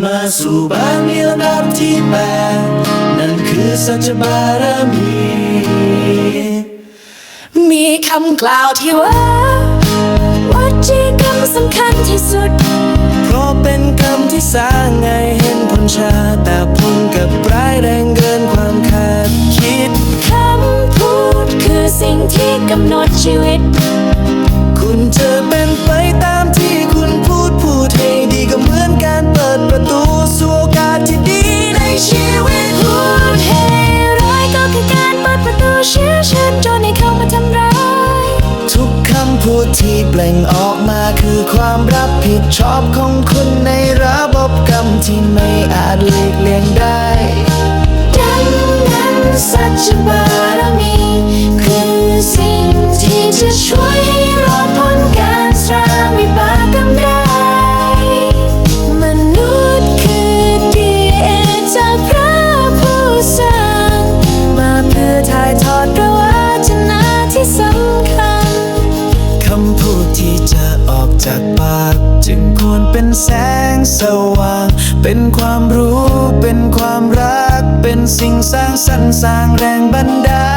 มาสู่บ้านมีลำดับที่แปดนั่นคือสัจบารมี มีคำกล่าวที่ว่าวัจีกรรมสำคัญที่สุด เพราะเป็นกรรมที่สร้างไงเห็นผลชาแต่ผลกับร้ายแรงเกินความคาดคิดคำพูดคือสิ่งที่กำหนดชีวิต คุณจะเป็นไป เปล่งออกมาคือความรับผิดชอบของคุณในระบบกรรมที่ไม่อาจหลีกเลี่ยงได้ดังนั้นสัจบารมีคือสิ่งที่จะช่วย จากปากจึงควรเป็นแสงสว่าง เป็นความรู้ เป็นความรัก เป็นสิ่งสร้างสรรค์สร้างแรงบันดาล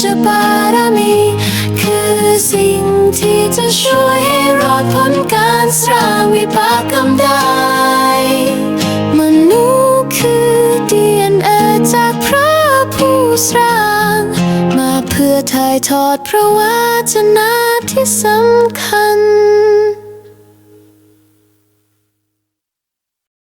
สัจบารมี คือสิ่งที่จะช่วยให้รอดพ้นการสร้างวิบากกรรมได้มนุษย์คือดีเอ็นเอจากพระผู้สร้าง มาเพื่อถ่ายทอดพระวจนะที่สำคัญ